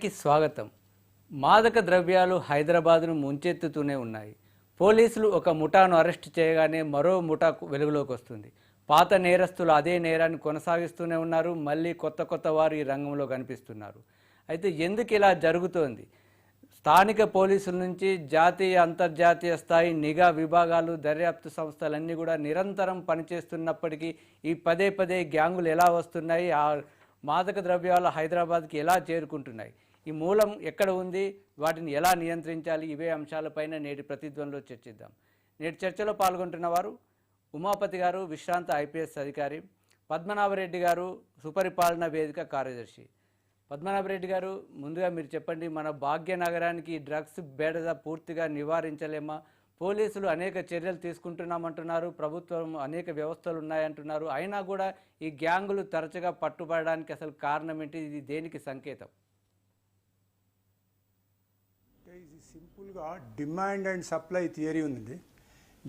అందరికీ స్వాగతం. మాదక ద్రవ్యాలు హైదరాబాద్ను ముంచెత్తుతూనే ఉన్నాయి. పోలీసులు ఒక ముఠాను అరెస్ట్ చేయగానే మరో ముఠా వెలుగులోకి వస్తుంది పాత నేరస్తులు అదే నేరాన్ని కొనసాగిస్తూనే ఉన్నారు. మళ్ళీ కొత్త కొత్త వారు ఈ రంగంలో కనిపిస్తున్నారు. అయితే ఎందుకు ఇలా జరుగుతోంది? స్థానిక పోలీసుల నుంచి జాతీయ అంతర్జాతీయ స్థాయి నిఘా విభాగాలు దర్యాప్తు సంస్థలన్నీ కూడా నిరంతరం పనిచేస్తున్నప్పటికీ ఈ పదే పదే గ్యాంగులు ఎలా వస్తున్నాయి? ఆ మాదక ద్రవ్యాలు హైదరాబాద్కి ఎలా చేరుకుంటున్నాయి? ఈ మూలం ఎక్కడ ఉంది? వాటిని ఎలా నియంత్రించాలి? ఇవే అంశాలపైన నేటి ప్రతిధ్వనిలో చర్చిద్దాం. నేటి చర్చలో పాల్గొంటున్న వారు ఉమాపతి గారు విశ్రాంత ఐపీఎస్ అధికారి పద్మనాభరెడ్డి గారు సుపరిపాలన వేదిక కార్యదర్శి. పద్మనాభరెడ్డి గారు ముందుగా మీరు చెప్పండి మన భాగ్యనగరానికి డ్రగ్స్ బేడద పూర్తిగా నివారించలేమా? పోలీసులు అనేక చర్యలు తీసుకుంటున్నామంటున్నారు ప్రభుత్వం అనేక వ్యవస్థలు ఉన్నాయంటున్నారు. అయినా కూడా ఈ గ్యాంగులు తరచుగా పట్టుబడడానికి అసలు కారణం ఏంటి? ఇది దేనికి సంకేతం అంటే ఇది సింపుల్గా డిమాండ్ అండ్ సప్లై థియరీ ఉందండి.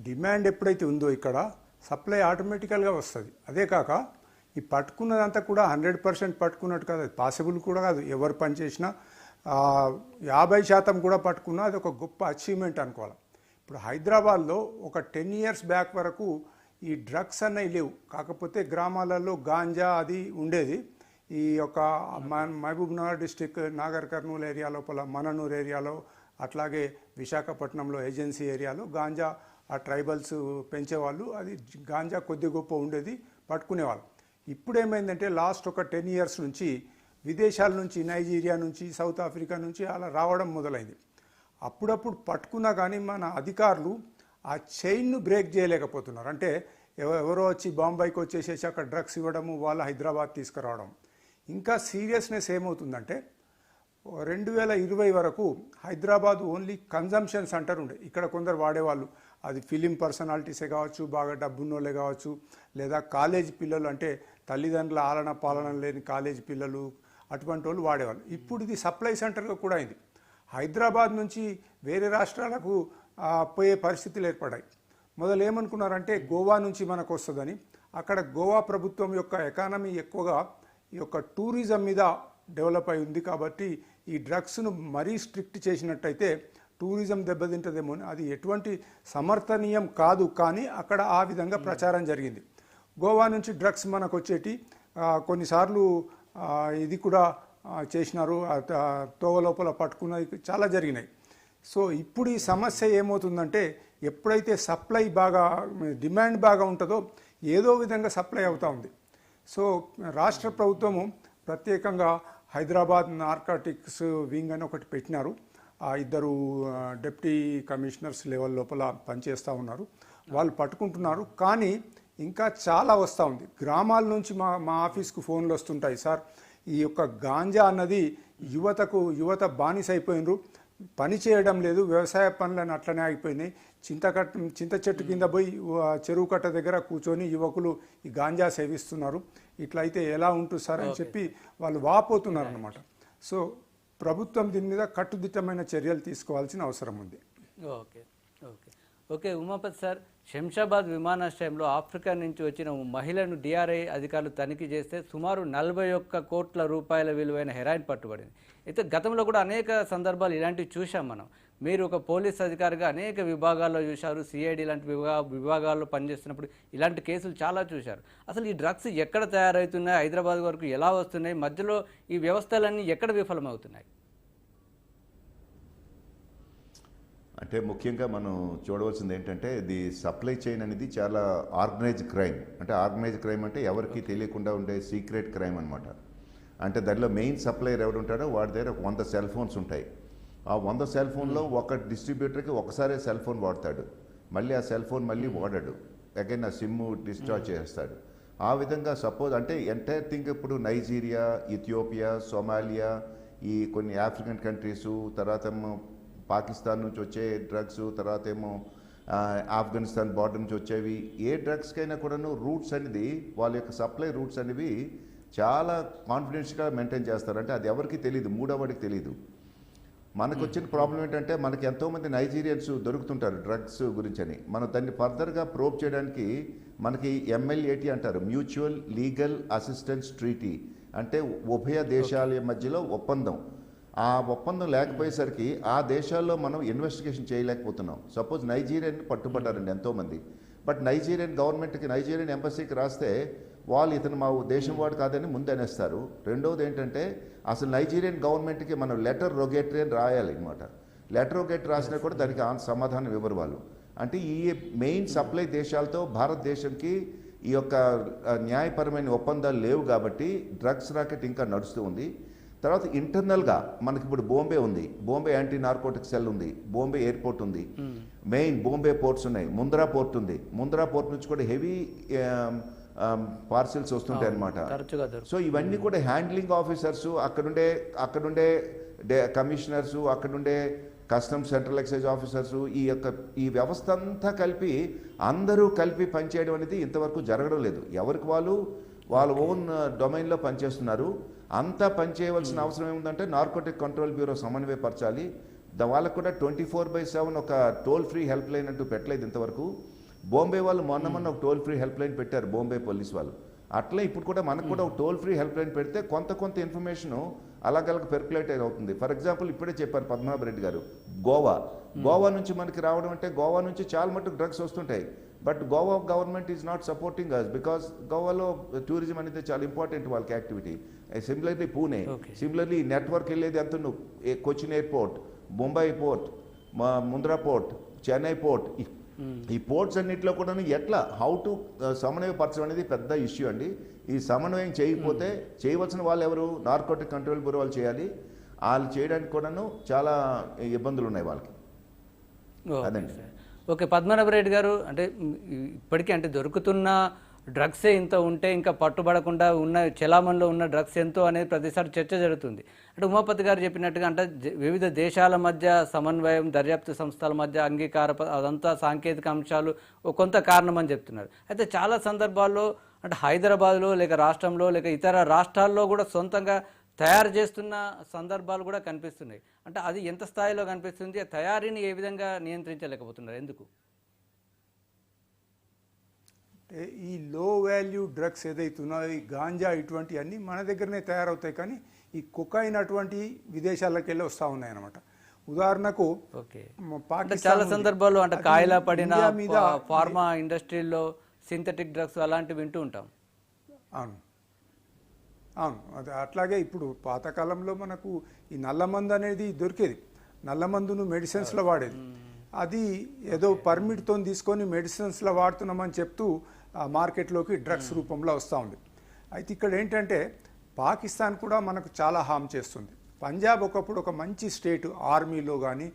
డిమాండ్ ఎప్పుడైతే ఉందో ఇక్కడ సప్లై ఆటోమేటికల్గా వస్తుంది. అదే కాక ఈ పట్టుకున్నదంతా కూడా హండ్రెడ్ పర్సెంట్ పట్టుకున్నట్టు కాదు. అది పాసిబుల్ కూడా కాదు. ఎవరు పని చేసినా యాభై శాతం కూడా పట్టుకున్నా అది ఒక గొప్ప అచీవ్మెంట్ అనుకోవాలి. ఇప్పుడు హైదరాబాద్లో ఒక టెన్ ఇయర్స్ బ్యాక్ వరకు ఈ డ్రగ్స్ అన్నవి లేవు. కాకపోతే గ్రామాలలో గాంజా అది ఉండేది. ఈ యొక్క మ- Mahabubnagar district Nagarkurnool area లోపల మననూరు ఏరియాలో అట్లాగే విశాఖపట్నంలో ఏజెన్సీ ఏరియాలో గాంజా ఆ ట్రైబల్స్ పెంచేవాళ్ళు అది గాంజా కొద్ది గొప్ప ఉండేది పట్టుకునేవాళ్ళు. ఇప్పుడు ఏమైందంటే లాస్ట్ ఒక టెన్ ఇయర్స్ నుంచి విదేశాల నుంచి నైజీరియా నుంచి సౌత్ ఆఫ్రికా నుంచి అలా రావడం మొదలైంది. అప్పుడప్పుడు పట్టుకున్నా కానీ మన అధికారులు ఆ చైన్ను బ్రేక్ చేయలేకపోతున్నారు. అంటే ఎవ- ఎవరో వచ్చి బాంబాయికి వచ్చేసేసి అక్కడ డ్రగ్స్ ఇవ్వడము వాళ్ళ హైదరాబాద్ తీసుకురావడం. ఇంకా సీరియస్నెస్ ఏమవుతుందంటే రెండు వేల ఇరవై వరకు హైదరాబాద్ ఓన్లీ కన్జంప్షన్ సెంటర్ ఉండే. ఇక్కడ కొందరు వాడేవాళ్ళు. అది ఫిలిం పర్సనాలిటీసే కావచ్చు బాగా డబ్బున్నోళ్ళే కావచ్చు లేదా కాలేజ్ పిల్లలు అంటే తల్లిదండ్రుల ఆలన పాలన లేని కాలేజ్ పిల్లలు అటువంటి వాళ్ళు వాడేవాళ్ళు. ఇప్పుడు ఇది సప్లై సెంటర్గా కూడా అయింది. హైదరాబాద్ నుంచి వేరే రాష్ట్రాలకు పోయే పరిస్థితులు ఏర్పడాయి. మొదలు ఏమనుకున్నారంటే గోవా నుంచి మనకు వస్తుందని అక్కడ గోవా ప్రభుత్వం యొక్క ఎకానమీ ఎక్కువగా ఈ యొక్క టూరిజం మీద డెవలప్ అయి ఉంది కాబట్టి ఈ డ్రగ్స్ను మరీ స్ట్రిక్ట్ చేసినట్టయితే టూరిజం దెబ్బతింటదేమో అని అది ఎటువంటి సమర్థనీయం కాదు కానీ అక్కడ ఆ విధంగా ప్రచారం జరిగింది. గోవా నుంచి డ్రగ్స్ మనకు వచ్చేటి కొన్నిసార్లు ఇది కూడా చేసినారు ఆ, త- తోవ లోపల పట్టుకున్నది చాలా జరిగినాయి. సో ఇప్పుడు ఈ సమస్య ఏమవుతుందంటే ఎప్పుడైతే సప్లై బాగా డిమాండ్ బాగా ఉంటుందో ఏదో విధంగా సప్లై అవుతూ ఉంది. సో రాష్ట్ర ప్రభుత్వము ప్రత్యేకంగా హైదరాబాద్ నార్కాటిక్స్ వింగ్ అని ఒకటి పెట్టినారు. ఆ ఇద్దరు ఆ, డిప్యూటీ కమిషనర్స్ లెవెల్ లోపల పనిచేస్తూ ఉన్నారు. వాళ్ళు పట్టుకుంటున్నారు. కానీ ఇంకా చాలా వస్తూ ఉంది. గ్రామాల నుంచి మా మా ఆఫీస్కు ఫోన్లు వస్తుంటాయి. సార్ ఈ యొక్క గాంజా అన్నది యువతకు యువత బానిసైపోయినరు. పని చేయడం లేదు. వ్యవసాయ పనులను అట్లనే ఆగిపోయినాయి. చింతకట్ట చింత చెట్టు కింద పోయి చెరువు కట్ట దగ్గర కూర్చొని యువకులు ఈ గాంజా సేవిస్తున్నారు. ఇట్లయితే ఎలా ఉంటుంది సార్ అని చెప్పి వాళ్ళు వాపోతున్నారు అనమాట సో ప్రభుత్వం దీని మీద కట్టుదిట్టమైన చర్యలు తీసుకోవాల్సిన అవసరం ఉంది. Okay. Okay. Okay Umapathi sir Shamshabad విమానాశ్రయంలో ఆఫ్రికా నుంచి వచ్చిన మహిళను డిఆర్ఐ అధికారులు తనిఖీ చేస్తే సుమారు నలభై ఒక్క కోట్ల రూపాయల విలువైన హెరాయిన్ పట్టుబడింది. అయితే గతంలో కూడా అనేక సందర్భాలు ఇలాంటివి చూసాం మనం. మీరు ఒక పోలీస్ అధికారిగా అనేక విభాగాల్లో చూశారు సిఐడి లాంటి విభా విభాగాల్లో పనిచేస్తున్నప్పుడు ఇలాంటి కేసులు చాలా చూశారు. అసలు ఈ డ్రగ్స్ ఎక్కడ తయారవుతున్నాయి? హైదరాబాద్ వరకు ఎలా వస్తున్నాయి? మధ్యలో ఈ వ్యవస్థలన్నీ ఎక్కడ విఫలమవుతున్నాయి? అంటే ముఖ్యంగా మనం చూడవలసింది ఏంటంటే ఇది సప్లై చైన్ అనేది చాలా ఆర్గనైజ్ క్రైమ్. అంటే ఆర్గనైజ్ క్రైమ్ అంటే ఎవరికి తెలియకుండా ఉండే సీక్రెట్ క్రైమ్ అనమాట అంటే దానిలో మెయిన్ సప్లైయర్ ఎవరు ఉంటాడో వాడి దగ్గర ఒక వంద సెల్ ఫోన్స్ ఉంటాయి. ఆ వంద సెల్ ఫోన్లో ఒక డిస్ట్రిబ్యూటర్కి ఒకసారి సెల్ ఫోన్ వాడతాడు. మళ్ళీ ఆ సెల్ ఫోన్ మళ్ళీ వాడాడు. అగైన్ ఆ సిమ్ డిశ్చార్జ్ చేస్తాడు. ఆ విధంగా సపోజ్ అంటే ఎంటైర్ థింగ్ ఇప్పుడు నైజీరియా ఇథియోపియా సొమాలియా ఈ కొన్ని ఆఫ్రికన్ కంట్రీసు తర్వాత ఏమో పాకిస్తాన్ నుంచి వచ్చే డ్రగ్స్ తర్వాత ఏమో ఆఫ్ఘనిస్తాన్ బార్డర్ నుంచి వచ్చేవి. ఏ డ్రగ్స్కైనా కూడాను రూట్స్ అనేది వాళ్ళ యొక్క సప్లై రూట్స్ అనేవి చాలా కాన్ఫిడెన్స్గా మెయింటైన్ చేస్తారు. అంటే అది ఎవరికి తెలియదు మూడోవాడికి తెలియదు మనకు వచ్చిన ప్రాబ్లం ఏంటంటే మనకి ఎంతోమంది నైజీరియన్స్ దొరుకుతుంటారు డ్రగ్స్ గురించి అని మనం దాన్ని ఫర్దర్గా ప్రోబ్ చేయడానికి మనకి ఎంఎల్ఏటి అంటారు మ్యూచువల్ లీగల్ అసిస్టెన్స్ ట్రీటీ అంటే ఉభయ దేశాల మధ్యలో ఒప్పందం. ఆ ఒప్పందం లేకపోయేసరికి ఆ దేశాల్లో మనం ఇన్వెస్టిగేషన్ చేయలేకపోతున్నాం. సపోజ్ నైజీరియన్ పట్టుబడ్డారండి ఎంతోమంది. బట్ నైజీరియన్ గవర్నమెంట్కి నైజీరియన్ ఎంబసీకి రాస్తే వాళ్ళు ఇతను మా దేశం వాడు కాదని ముందు అనేస్తారు రెండవది ఏంటంటే అసలు నైజీరియన్ గవర్నమెంట్కి మనం లెటర్ రొగేటరీ అని రాయాలి అనమాట లెటర్ రొగేటరీ రాసినా కూడా దానికి ఆన్- సమాధానం ఇవ్వరు వాళ్ళు. అంటే ఈ మెయిన్ సప్లై దేశాలతో భారతదేశంకి ఈ యొక్క న్యాయపరమైన ఒప్పందాలు లేవు కాబట్టి డ్రగ్స్ రాకెట్ ఇంకా నడుస్తూ ఉంది. తర్వాత ఇంటర్నల్గా మనకి ఇప్పుడు బాంబే ఉంది. బాంబే యాంటీ నార్కోటిక్ సెల్ ఉంది. బాంబే ఎయిర్పోర్ట్ ఉంది. మెయిన్ బాంబే పోర్ట్స్ ఉన్నాయి. ముంద్రా పోర్ట్ ఉంది. ముంద్రా పోర్ట్ నుంచి కూడా హెవీ పార్సిల్స్ వస్తుంటాయి అన్నమాట. తరచుగా దొరుకుతుంది సో ఇవన్నీ కూడా హ్యాండ్లింగ్ ఆఫీసర్స్ అక్కడుండే అక్కడుండే కమిషనర్స్ అక్కడుండే కస్టమ్స్ సెంట్రల్ ఎక్సైజ్ ఆఫీసర్స్ ఈ యొక్క ఈ వ్యవస్థ అంతా కలిపి అందరూ కలిపి పనిచేయడం అనేది ఇంతవరకు జరగడం లేదు. ఎవరికి వాళ్ళు వాళ్ళ ఓన్ డొమైన్లో పనిచేస్తున్నారు. అంతా పనిచేయవలసిన అవసరం ఏముందంటే నార్కోటిక్ కంట్రోల్ బ్యూరో సమన్వయపరచాలి. వాళ్ళకు కూడా ట్వంటీ ఫోర్ బై సెవెన్ ఒక టోల్ ఫ్రీ హెల్ప్ లైన్ అంటూ పెట్టలేదు ఇంతవరకు. బాంబే వాళ్ళు మొన్న మొన్న ఒక టోల్ ఫ్రీ హెల్ప్ లైన్ పెట్టారు బాంబే పోలీస్ వాళ్ళు. అట్లే ఇప్పుడు కూడా మనకు కూడా ఒక టోల్ ఫ్రీ హెల్ప్ లైన్ పెడితే కొంత కొంత ఇన్ఫర్మేషన్ అలాగలగ పెర్కులేట్ అవుతుంది. ఫర్ ఎగ్జాంపుల్ ఇప్పుడే చెప్పారు పద్మనాభ రెడ్డి గారు గోవా. గోవా నుంచి మనకి రావడం అంటే గోవా నుంచి చాలా మటుకు డ్రగ్స్ వస్తుంటాయి. But Goa government is not supporting us because గోవాలో టూరిజం అనేది చాలా ఇంపార్టెంట్ వాళ్ళకి activity similarly Pune. Similarly network వెళ్ళేది ఎంత కొచ్చిన్ ఎయిర్పోర్ట్ ముంబై పోర్ట్ మా ముంద్రా పోర్ట్ చెన్నై పోర్ట్ ఈ- పోర్ట్స్ అన్నింటిలో కూడా ఎట్లా? హౌ టు సమన్వయపరచడం అనేది పెద్ద ఇష్యూ అండి. ఈ సమన్వయం చేయకపోతే చేయవలసిన వాళ్ళు ఎవరు? నార్కోటిక్ కంట్రోల్ బ్యూరో వాళ్ళు చేయాలి. వాళ్ళు చేయడానికి కూడాను చాలా ఇబ్బందులు ఉన్నాయి వాళ్ళకి. ఓకే అదండి. ఓకే పద్మనాభ రెడ్డి గారు అంటే ఇప్పటికీ అంటే దొరుకుతున్న డ్రగ్సే ఇంత ఉంటే ఇంకా పట్టుబడకుండా ఉన్న చలామణిలో ఉన్న డ్రగ్స్ ఎంతో అనేది ప్రతిసారి చర్చ జరుగుతుంది. అంటే ఉమాపతి గారు చెప్పినట్టుగా అంటే వివిధ దేశాల మధ్య సమన్వయం దర్యాప్తు సంస్థల మధ్య అంగీకార అదంతా సాంకేతిక అంశాలు ఓ కొంత కారణం అని చెప్తున్నారు. అయితే చాలా సందర్భాల్లో అంటే హైదరాబాద్లో లేక రాష్ట్రంలో లేక ఇతర రాష్ట్రాల్లో కూడా సొంతంగా తయారు చేస్తున్న సందర్భాలు కూడా కనిపిస్తున్నాయి. అంటే అది ఎంత స్థాయిలో కనిపిస్తుంది తయారీని ఏ విధంగా నియంత్రించలేకపోతున్నారు? ఎందుకు? అంటే ఈ లో వాల్యూ డ్రగ్స్ ఏదైతున్నాయో ఈ గాంజా ఇటువంటివన్నీ మన దగ్గరనే తయారవుతాయి కానీ ఈ కుకైన్ అటువంటి విదేశాలకు వెళ్ళి వస్తూ ఉన్నాయి అనమాట ఉదాహరణకు చాలా. సందర్భాల్లో అంటే కాయలా పడిన మీద ఫార్మా ఇండస్ట్రీల్లో సింథటిక్ డ్రగ్స్ అలాంటివి వింటూ ఉంటాం. అవును. అవును. అది అట్లాగే ఇప్పుడు పాతకాలంలో మనకు ఈ నల్లమందు అనేది దొరికేది. నల్లమందును మెడిసిన్స్లో వాడేది. అది ఏదో పర్మిట్తో తీసుకొని మెడిసిన్స్లో వాడుతున్నామని చెప్తూ మార్కెట్లోకి డ్రగ్స్ రూపంలో వస్తూ ఉంది. అయితే ఇక్కడ ఏంటంటే పాకిస్తాన్ కూడా మనకు చాలా హామ్ చేస్తుంది. పంజాబ్ ఒకప్పుడు ఒక మంచి స్టేట్ ఆర్మీలో కానీ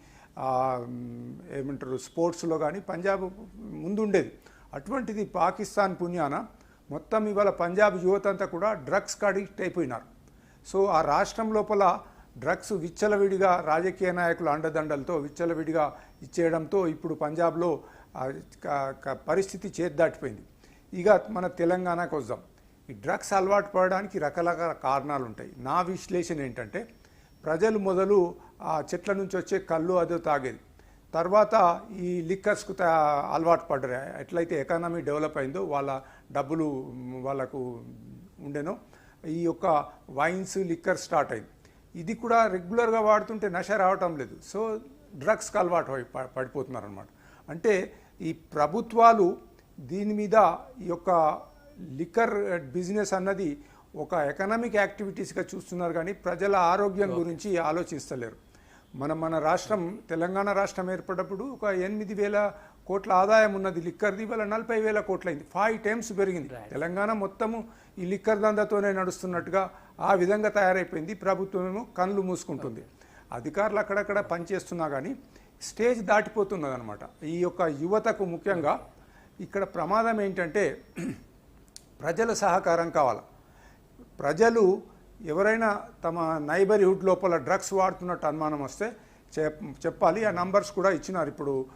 ఏమంటారు స్పోర్ట్స్లో కానీ పంజాబ్ ముందుండేది. అటువంటిది పాకిస్తాన్ పుణ్యాన మొత్తం ఇవాళ పంజాబ్ యువత అంతా కూడా డ్రగ్స్కి అడిక్ట్ అయిపోయినారు. సో ఆ రాష్ట్రం లోపల డ్రగ్స్ విచ్చలవిడిగా రాజకీయ నాయకుల అండదండలతో విచ్చలవిడిగా ఇచ్చేయడంతో ఇప్పుడు పంజాబ్లో పరిస్థితి చేద్దాటిపోయింది. ఇక మన తెలంగాణకు వద్దాం. ఈ డ్రగ్స్ అలవాటు పడడానికి రకరకాల కారణాలు ఉంటాయి నా విశ్లేషణ ఏంటంటే ప్రజలు మొదలు ఆ చెట్ల నుంచి వచ్చే కళ్ళు అదో తాగేది. తర్వాత ఈ లిక్కర్స్కు తా- అలవాటు పడ్డారు. ఎట్లయితే ఎకానమీ డెవలప్ అయిందో వాళ్ళ డబ్బులు వాళ్ళకు ఉండేనో ఈ యొక్క వైన్స్ లిక్కర్ స్టార్ట్ అయింది. ఇది కూడా రెగ్యులర్గా వాడుతుంటే నష రావటం లేదు. సో డ్రగ్స్కి అలవాటు పడిపోతున్నారు అనమాట అంటే ఈ ప్రభుత్వాలు దీని మీద ఈ యొక్క లిక్కర్ బిజినెస్ అన్నది ఒక ఎకనామిక్ యాక్టివిటీస్గా చూస్తున్నారు కానీ ప్రజల ఆరోగ్యం గురించి ఆలోచిస్తలేరు. మన మన రాష్ట్రం తెలంగాణ రాష్ట్రం ఏర్పడినప్పుడు ఒక ఎనిమిది వేల కోట్ల ఆదాయం ఉన్నది లిక్కర్ది ఇవాళ నలభై వేల కోట్లయింది ఫైవ్ టైమ్స్ పెరిగింది. తెలంగాణ మొత్తము ఈ లిక్కర్ దందాతోనే నడుస్తున్నట్టుగా ఆ విధంగా తయారైపోయింది. ప్రభుత్వం ఏమో కళ్ళు మూసుకుంటుంది. అధికారులు అక్కడక్కడ పనిచేస్తున్నా కానీ స్టేజ్ దాటిపోతున్నది అనమాట ఈ యొక్క యువతకు ముఖ్యంగా ఇక్కడ ప్రమాదం ఏంటంటే ప్రజల సహకారం కావాలి. ప్రజలు ఎవరైనా తమ నైబర్హుడ్ లోపల డ్రగ్స్ వాడుతున్నట్టు అనుమానం వస్తే చెప్ చెప్పాలి. ఆ నంబర్స్ కూడా ఇచ్చినారు. ఇప్పుడు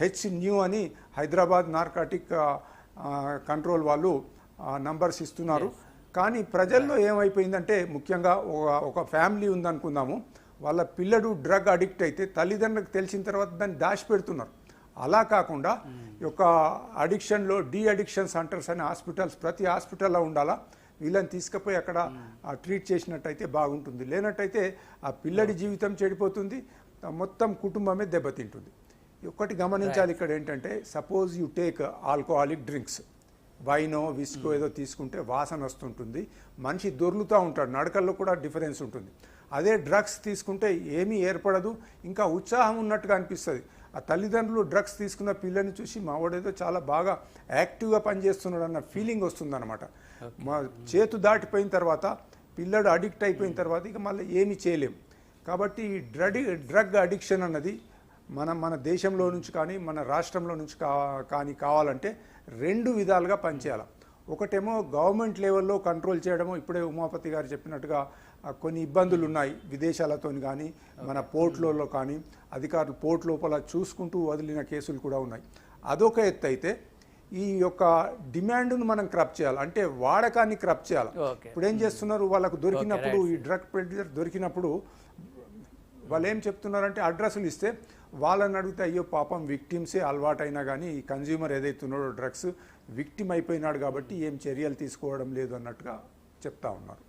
హెచ్ న్యూ అని హైదరాబాద్ నార్కాటిక్ కంట్రోల్ వాళ్ళు నంబర్స్ ఇస్తున్నారు. కానీ ప్రజల్లో ఏమైపోయిందంటే ముఖ్యంగా ఒక- ఒక ఫ్యామిలీ ఉందనుకుందాము. వాళ్ళ పిల్లడు డ్రగ్ అడిక్ట్ అయితే తల్లిదండ్రులకు తెలిసిన తర్వాత దాన్ని దాచిపెడుతున్నారు. అలా కాకుండా ఈ యొక్క అడిక్షన్లో డి అడిక్షన్ సెంటర్స్ అనే హాస్పిటల్స్ ప్రతి హాస్పిటల్లో ఉండాలా? వీళ్ళని తీసుకుపోయి అక్కడ ట్రీట్ చేసినట్టయితే బాగుంటుంది. లేనట్టయితే ఆ పిల్లడి జీవితం చెడిపోతుంది. మొత్తం కుటుంబమే దెబ్బతింటుంది. ఒకటి గమనించాలి ఇక్కడ ఏంటంటే suppose you take alcoholic drinks వైనో విస్కో ఏదో తీసుకుంటే వాసన వస్తుంటుంది. మనిషి దొర్లుతూ ఉంటాడు. నడకల్లో కూడా డిఫరెన్స్ ఉంటుంది. అదే డ్రగ్స్ తీసుకుంటే ఏమీ ఏర్పడదు. ఇంకా ఉత్సాహం ఉన్నట్టుగా అనిపిస్తుంది. ఆ తల్లిదండ్రులు డ్రగ్స్ తీసుకున్న పిల్లని చూసి మావాడేదో చాలా బాగా యాక్టివ్గా పనిచేస్తున్నాడు అన్న ఫీలింగ్ వస్తుందన్నమాట మా చేతు దాటిపోయిన తర్వాత పిల్లడు అడిక్ట్ అయిపోయిన తర్వాత ఇక మళ్ళీ ఏమీ చేయలేం. కాబట్టి ఈ డ్రగ్ డ్రగ్ అడిక్షన్ అన్నది మన మన దేశంలో నుంచి కానీ మన రాష్ట్రంలో నుంచి కా కానీ కావాలంటే రెండు విధాలుగా పనిచేయాలి. ఒకటేమో గవర్నమెంట్ లెవెల్లో కంట్రోల్ చేయడము ఇప్పుడే ఉమాపతి గారు చెప్పినట్టుగా కొన్ని ఇబ్బందులు ఉన్నాయి విదేశాలతో కానీ మన పోర్ట్లలో కానీ అధికారులు పోర్ట్ లోపల చూసుకుంటూ వదిలిన కేసులు కూడా ఉన్నాయి. అదొక ఎత్తు అయితే ఈ యొక్క డిమాండ్ను మనం క్రప్ చేయాలి. అంటే వాడకాన్ని క్రప్ చేయాలి. ఇప్పుడు ఏం చేస్తున్నారు? వాళ్ళకు దొరికినప్పుడు ఈ డ్రగ్ ప్రెడిటర్ దొరికినప్పుడు వాళ్ళు ఏం చెప్తున్నారంటే అడ్రస్లు ఇస్తే వాళ్ళని అడిగితే అయ్యో పాపం విక్టిమ్సే అలవాటైనా కానీ ఈ కన్జ్యూమర్ ఏదైతే ఉన్నాడో డ్రగ్స్ విక్టిమ్ అయిపోయినాడు కాబట్టి ఏం చర్యలు తీసుకోవడం లేదు అన్నట్టుగా చెప్తా ఉన్నారు.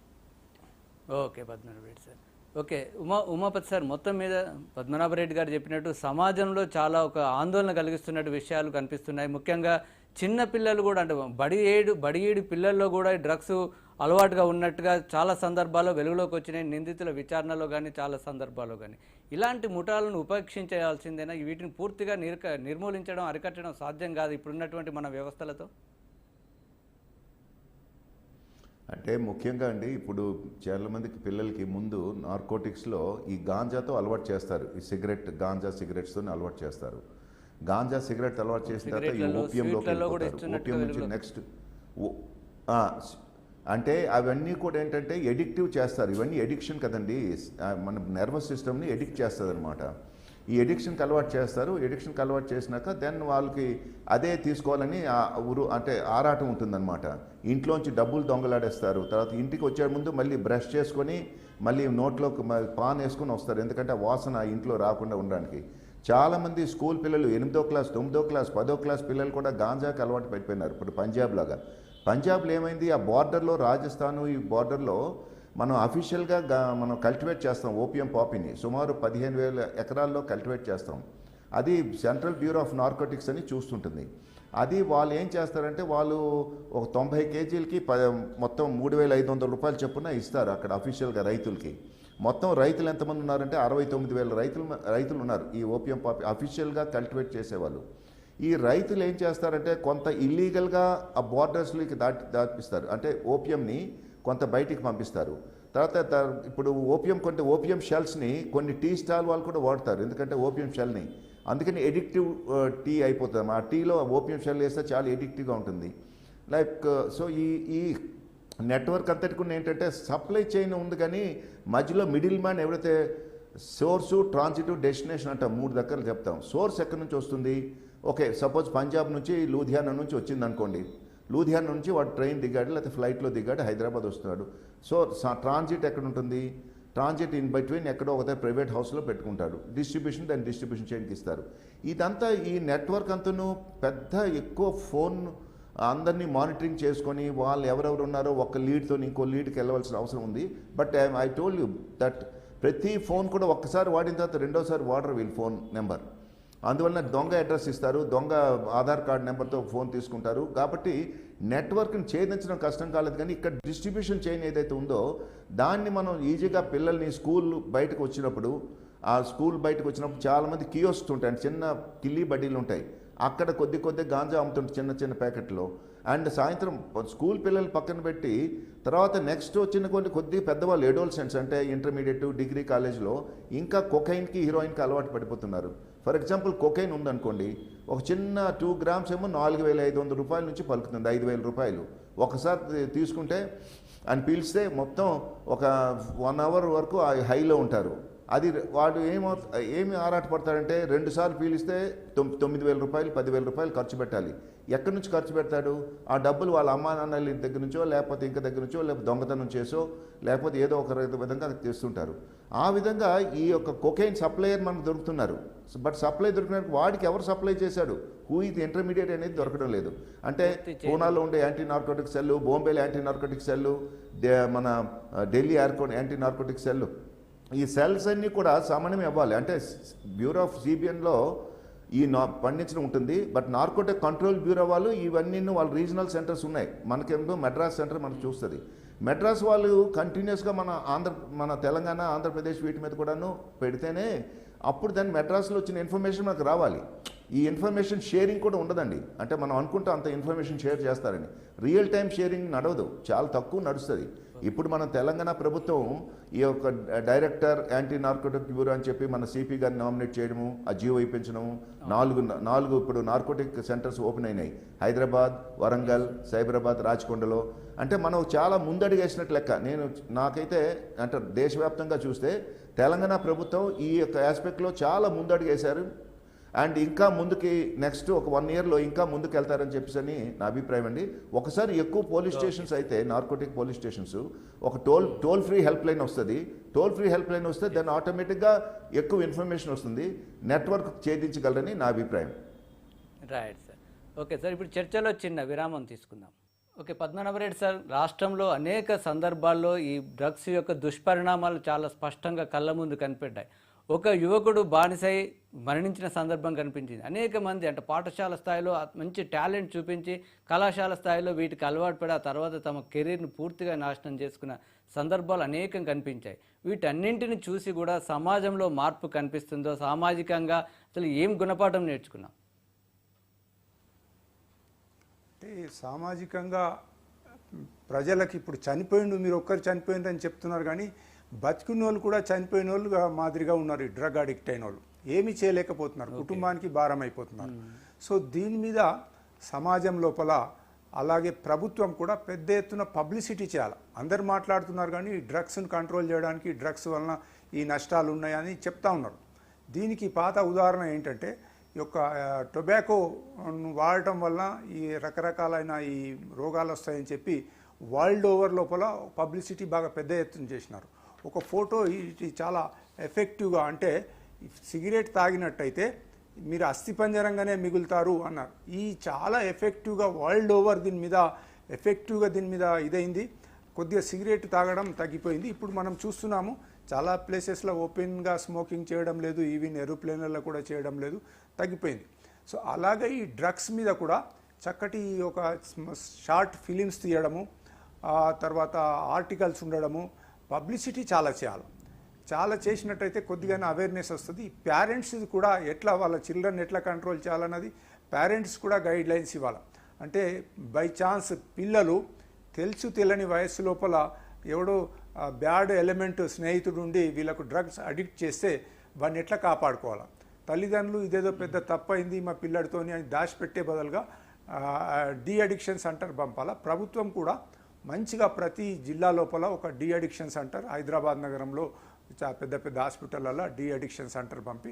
Okay Padmanabha Reddy sir. Okay Uma Umapathi sir మొత్తం మీద పద్మనాభరెడ్డి గారు చెప్పినట్టు సమాజంలో చాలా ఒక ఆందోళన కలిగిస్తున్నట్టు విషయాలు కనిపిస్తున్నాయి. ముఖ్యంగా చిన్న పిల్లలు కూడా అంటే బడి ఏడు బడి ఏడు పిల్లల్లో కూడా డ్రగ్స్ అలవాటుగా ఉన్నట్టుగా చాలా సందర్భాల్లో వెలుగులోకి వచ్చినాయి. నిందితుల విచారణలో కానీ చాలా సందర్భాల్లో కానీ ఇలాంటి ముఠాలను ఉపేక్షించాల్సిందేనా? వీటిని పూర్తిగా నిర్క నిర్మూలించడం అరికట్టడం సాధ్యం కాదు ఇప్పుడున్నటువంటి మన వ్యవస్థలతో? అంటే ముఖ్యంగా అండి ఇప్పుడు చాలా మందికి పిల్లలకి ముందు నార్కోటిక్స్లో ఈ గాంజాతో అలవాటు చేస్తారు. ఈ సిగరెట్ గాంజా సిగరెట్స్తో అలవాటు చేస్తారు. గాంజా సిగరెట్ అలవాటు చేసిన తర్వాత ఈ ఓపియంలోకి ఓపియం నుంచి నెక్స్ట్ అంటే అవన్నీ కూడా ఏంటంటే ఎడిక్టివ్ చేస్తారు. ఇవన్నీ ఎడిక్షన్ కదండి. మన నర్వస్ సిస్టమ్ని ఎడిక్ట్ చేస్తుంది అనమాట ఈ ఎడిక్షన్కి అలవాటు చేస్తారు. ఎడిక్షన్కి అలవాటు చేసినాక దెన్ వాళ్ళకి అదే తీసుకోవాలని ఊరు అంటే ఆరాటం ఉంటుందన్నమాట. ఇంట్లోంచి డబ్బులు దొంగలాడేస్తారు. తర్వాత ఇంటికి వచ్చే ముందు మళ్ళీ బ్రష్ చేసుకొని మళ్ళీ నోట్లోకి పాన్ వేసుకొని వస్తారు. ఎందుకంటే ఆ వాసన ఇంట్లో రాకుండా ఉండడానికి. చాలామంది స్కూల్ పిల్లలు ఎనిమిదో క్లాస్ తొమ్మిదో క్లాస్ పదో క్లాస్ పిల్లలు కూడా గాంజాకి అలవాటు పెట్టిపోయినారు ఇప్పుడు పంజాబ్ లాగా పంజాబ్లో ఏమైంది? ఆ బార్డర్లో రాజస్థాన్ ఈ బార్డర్లో మనం అఫీషియల్గా మనం కల్టివేట్ చేస్తాం ఓపియం పాపిని సుమారు పదిహేను వేల ఎకరాల్లో కల్టివేట్ చేస్తాం. అది సెంట్రల్ బ్యూరో ఆఫ్ నార్కోటిక్స్ అని చూస్తుంటుంది. అది వాళ్ళు ఏం చేస్తారంటే వాళ్ళు ఒక తొంభై కేజీలకి ప మొత్తం మూడు వేల ఐదు వందల రూపాయలు చొప్పున ఇస్తారు అక్కడ అఫీషియల్గా రైతులకి. మొత్తం రైతులు ఎంతమంది ఉన్నారంటే అరవై తొమ్మిది వేల రైతులు రైతులు ఉన్నారు ఈ ఓపియం పాపి అఫీషియల్గా కల్టివేట్ చేసేవాళ్ళు. ఈ రైతులు ఏం చేస్తారంటే కొంత ఇల్లీగల్గా ఆ బార్డర్స్లోకి దాటి దాపిస్తారు. అంటే ఓపియంని కొంత బయటికి పంపిస్తారు. తర్వాత ఇప్పుడు ఓపియం కొంటే ఓపియం షెల్స్ని కొన్ని టీ స్టాల్ వాళ్ళు కూడా వాడతారు. ఎందుకంటే ఓపియం షెల్ని. అందుకని ఎడిక్టివ్ టీ అయిపోతుంది. ఆ టీలో ఓపియం షెల్ వేస్తే చాలా ఎడిక్టివ్గా ఉంటుంది. లైక్ సో ఈ ఈ నెట్వర్క్ అంతటికి ఏంటంటే సప్లై చైన్ ఉంది కానీ మధ్యలో మిడిల్ మ్యాన్ ఎవరైతే సోర్సు ట్రాన్సిటివ్ డెస్టినేషన్ అంటాం మూడు దగ్గర చెప్తాం. సోర్స్ ఎక్కడి నుంచి వస్తుంది? ఓకే సపోజ్ పంజాబ్ నుంచి లూధియానా నుంచి వచ్చింది అనుకోండి లూధియానా నుంచి వాడు ట్రైన్ దిగాడు లేకపోతే ఫ్లైట్లో దిగాడు హైదరాబాద్ వస్తున్నాడు. సో ట్రాన్జిట్ ఎక్కడ ఉంటుంది ట్రాన్జిట్ ఇన్ బిట్వీన్ ఎక్కడో ఒక ప్రైవేట్ హౌస్లో పెట్టుకుంటాడు. డిస్ట్రిబ్యూషన్ దాని డిస్ట్రిబ్యూషన్ చైన్కి ఇస్తారు. ఇదంతా ఈ నెట్వర్క్ అంతను పెద్ద ఎక్కువ ఫోన్ అందరినీ మానిటరింగ్ చేసుకొని వాళ్ళు ఎవరెవరు ఉన్నారో ఒక లీడ్తో ఇంకో లీడ్కి వెళ్ళవలసిన అవసరం ఉంది. But I told you that ప్రతి ఫోన్ కూడా ఒక్కసారి వాడిన తర్వాత రెండోసారి వాడరు వీళ్ళు ఫోన్ నెంబర్. అందువలన దొంగ అడ్రస్ ఇస్తారు దొంగ ఆధార్ కార్డ్ నెంబర్తో ఫోన్ తీసుకుంటారు. కాబట్టి నెట్వర్క్ని ఛేదించడం కష్టం కాలేదు కానీ ఇక్కడ డిస్ట్రిబ్యూషన్ చైన్ ఏదైతే ఉందో దాన్ని మనం ఈజీగా పిల్లల్ని స్కూల్ బయటకు వచ్చినప్పుడు ఆ స్కూల్ బయటకు వచ్చినప్పుడు చాలామంది కియోస్క్ ఉంటాయి. చిన్న కిల్లీ బడ్డీలు ఉంటాయి. అక్కడ కొద్ది కొద్ది గాంజా అమ్ముతుంటారు చిన్న చిన్న ప్యాకెట్లో. అండ్ సాయంత్రం స్కూల్ పిల్లలు పక్కన పెట్టి తర్వాత నెక్స్ట్ వచ్చిన కొన్ని కొద్ది పెద్దవాళ్ళు ఎడోల్సెంట్స్ అంటే ఇంటర్మీడియట్ డిగ్రీ కాలేజ్లో ఇంకా కొకైన్కి హీరోయిన్కి అలవాటు పడిపోతున్నారు. ఫర్ ఎగ్జాంపుల్ కొకైన్ ఉందనుకోండి ఒక చిన్న టూ గ్రామ్స్ ఏమో నాలుగు వేల ఐదు వందల రూపాయల నుంచి పలుకుతుంది ఐదు వేల రూపాయలు. ఒకసారి తీసుకుంటే అని పీల్స్తే మొత్తం ఒక వన్ అవర్ వరకు హైలో ఉంటారు. అది వాడు ఏమో ఏమి ఆరాటపడతాడంటే రెండు సార్లు పీలిస్తే తొమ్మిది వేల రూపాయలు పదివేల రూపాయలు ఖర్చు పెట్టాలి. ఎక్కడి నుంచి ఖర్చు పెడతాడు? ఆ డబ్బులు వాళ్ళ అమ్మా నాన్నల దగ్గర నుంచో లేకపోతే ఇంక దగ్గర నుంచో లేకపోతే దొంగతనం చేసో లేకపోతే ఏదో ఒక విధంగా తెస్తుంటారు. ఆ విధంగా ఈ యొక్క కొకైన్ సప్లయర్ మనకు దొరుకుతున్నారు. బట్ సప్లై దొరికినానికి వాడికి ఎవరు సప్లై చేశాడు? హూ ఇది ఇంటర్మీడియట్ అనేది దొరకడం లేదు. అంటే పూనాలో ఉండే యాంటీ నార్కోటిక్ సెల్ బాంబేలో యాంటీ నార్కోటిక్ సెల్ మన ఢిల్లీ ఎయిర్కో యాంటీ నార్కోటిక్ సెల్ ఈ సెల్స్ అన్నీ కూడా సామాన్యం ఇవ్వాలి. అంటే బ్యూరో ఆఫ్ సిబిఎన్లో ఈ నా పండించడం ఉంటుంది. బట్ నార్కోటిక్ కంట్రోల్ బ్యూరో వాళ్ళు ఇవన్నీ వాళ్ళ రీజనల్ సెంటర్స్ ఉన్నాయి. మనకేమో మెడ్రాస్ సెంటర్ మనకు చూస్తుంది. మెడ్రాస్ వాళ్ళు కంటిన్యూస్గా మన ఆంధ్ర మన తెలంగాణ ఆంధ్రప్రదేశ్ వీటి మీద కూడాను పెడితేనే అప్పుడు దాన్ని మెడ్రాస్లో వచ్చిన ఇన్ఫర్మేషన్ మనకు రావాలి. ఈ ఇన్ఫర్మేషన్ షేరింగ్ కూడా ఉండదండి. అంటే మనం అనుకుంటే అంత ఇన్ఫర్మేషన్ షేర్ చేస్తారని. రియల్ టైం షేరింగ్ నడవదు. చాలా తక్కువ నడుస్తుంది. ఇప్పుడు మన తెలంగాణ ప్రభుత్వం ఈ యొక్క డైరెక్టర్ యాంటీ నార్కోటిక్ బ్యూరో అని చెప్పి మన సిపి గారిని నామినేట్ చేయడము ఆ జియో ఇప్పించడము నాలుగు నాలుగు ఇప్పుడు నార్కోటిక్ సెంటర్స్ ఓపెన్ అయినాయి. హైదరాబాద్ వరంగల్ సైబరాబాద్ రాచకొండలో అంటే మనం చాలా ముందడుగేసినట్టు లెక్క. నేను నాకైతే అంటే దేశవ్యాప్తంగా చూస్తే తెలంగాణ ప్రభుత్వం ఈ యొక్క ఆస్పెక్ట్లో చాలా ముందడుగేశారు. అండ్ ఇంకా ముందుకి నెక్స్ట్ ఒక వన్ ఇయర్లో ఇంకా ముందుకు వెళ్తారని చెప్పేసి అని నా అభిప్రాయం అండి. ఒకసారి ఎక్కువ పోలీస్ స్టేషన్స్ అయితే నార్కోటిక్ పోలీస్ స్టేషన్స్ ఒక toll toll free help line వస్తుంది. టోల్ ఫ్రీ హెల్ప్ లైన్ వస్తే దాన్ని ఆటోమేటిక్గా ఎక్కువ ఇన్ఫర్మేషన్ వస్తుంది. నెట్వర్క్ ఛేదించగలరని నా అభిప్రాయం. Right sir. ఓకే సార్ ఇప్పుడు చర్చలో చిన్న విరామం తీసుకుందాం. ఓకే పద్మనాభరెడ్డి సార్ రాష్ట్రంలో అనేక సందర్భాల్లో ఈ డ్రగ్స్ యొక్క దుష్పరిణామాలు చాలా స్పష్టంగా కళ్ళ ముందు కనిపెట్టాయి. ఒక యువకుడు బానిసై మరణించిన సందర్భం కనిపించింది. అనేక మంది అంటే పాఠశాల స్థాయిలో మంచి టాలెంట్ చూపించి కళాశాల స్థాయిలో వీటికి అలవాటు పడి ఆ తర్వాత తమ కెరీర్ను పూర్తిగా నాశనం చేసుకున్న సందర్భాలు అనేకం కనిపించాయి. వీటన్నింటిని చూసి కూడా సమాజంలో మార్పు కనిపిస్తుందో సామాజికంగా అసలు ఏం గుణపాఠం నేర్చుకున్నాం? అంటే సామాజికంగా ప్రజలకు ఇప్పుడు చనిపోయిండు మీరు ఒక్కరు చనిపోయిందని చెప్తున్నారు కానీ బతికున్న వాళ్ళు కూడా చనిపోయిన వాళ్ళుగా మాదిరిగా ఉన్నారు ఈ డ్రగ్ అడిక్ట్ అయిన వాళ్ళు ఏమీ చేయలేకపోతున్నారు. కుటుంబానికి భారం అయిపోతున్నారు. సో దీని మీద సమాజం లోపల అలాగే ప్రభుత్వం కూడా పెద్ద ఎత్తున పబ్లిసిటీ చేయాలి. అందరు మాట్లాడుతున్నారు కానీ డ్రగ్స్ను కంట్రోల్ చేయడానికి డ్రగ్స్ వలన ఈ నష్టాలు ఉన్నాయని చెప్తా ఉన్నారు. దీనికి పాత ఉదాహరణ ఏంటంటే ఈ యొక్క టొబాకో వాడటం వల్ల ఈ రకరకాలైన ఈ రోగాలు వస్తాయని చెప్పి వరల్డ్ ఓవర్ లోపల పబ్లిసిటీ బాగా పెద్ద ఎత్తున చేసినారు. ఒక ఫోటో ఇది చాలా ఎఫెక్టివ్గా అంటే సిగరెట్ తాగినట్టయితే మీరు అస్థిపంజరంగానే మిగులుతారు అన్నారు. ఈ చాలా ఎఫెక్టివ్గా వరల్డ్ ఓవర్ దీని మీద ఎఫెక్టివ్గా దీని మీద ఇదైంది. కొద్దిగా సిగరెట్ తాగడం తగ్గిపోయింది. ఇప్పుడు మనం చూస్తున్నాము చాలా ప్లేసెస్లో ఓపెన్గా స్మోకింగ్ చేయడం లేదు ఈవెన్ ఏరోప్లేన్లలో కూడా చేయడం లేదు తగ్గిపోయింది. సో అలాగే ఈ డ్రగ్స్ మీద కూడా చక్కటి ఒక షార్ట్ ఫిలిమ్స్ తీయడము తర్వాత ఆర్టికల్స్ ఉండడము పబ్లిసిటీ చాలా చేయాలి. చాలా చేసినట్టయితే కొద్దిగానే అవేర్నెస్ వస్తుంది. పేరెంట్స్ కూడా ఎట్లా వాళ్ళ చిల్డ్రన్ ఎట్లా కంట్రోల్ చేయాలన్నది పేరెంట్స్ కూడా గైడ్ లైన్స్ ఇవ్వాలి. అంటే బై ఛాన్స్ పిల్లలు తెలుసు తెలియని వయస్సు లోపల ఎవడో బ్యాడ్ ఎలిమెంట్ స్నేహితుడు ఉండి వీళ్ళకు డ్రగ్స్ అడిక్ట్ చేస్తే వాడిని ఎట్లా కాపాడుకోవాలి? తల్లిదండ్రులు ఇదేదో పెద్ద తప్పైంది మా పిల్లడితోని అని దాచిపెట్టే బదులుగా డి అడిక్షన్ సెంటర్ పంపాలా? ప్రభుత్వం కూడా మంచిగా ప్రతి జిల్లా లోపల ఒక డి అడిక్షన్ సెంటర్ హైదరాబాద్ నగరంలో పెద్ద పెద్ద హాస్పిటళ్ళల్లో డి అడిక్షన్ సెంటర్ పంపి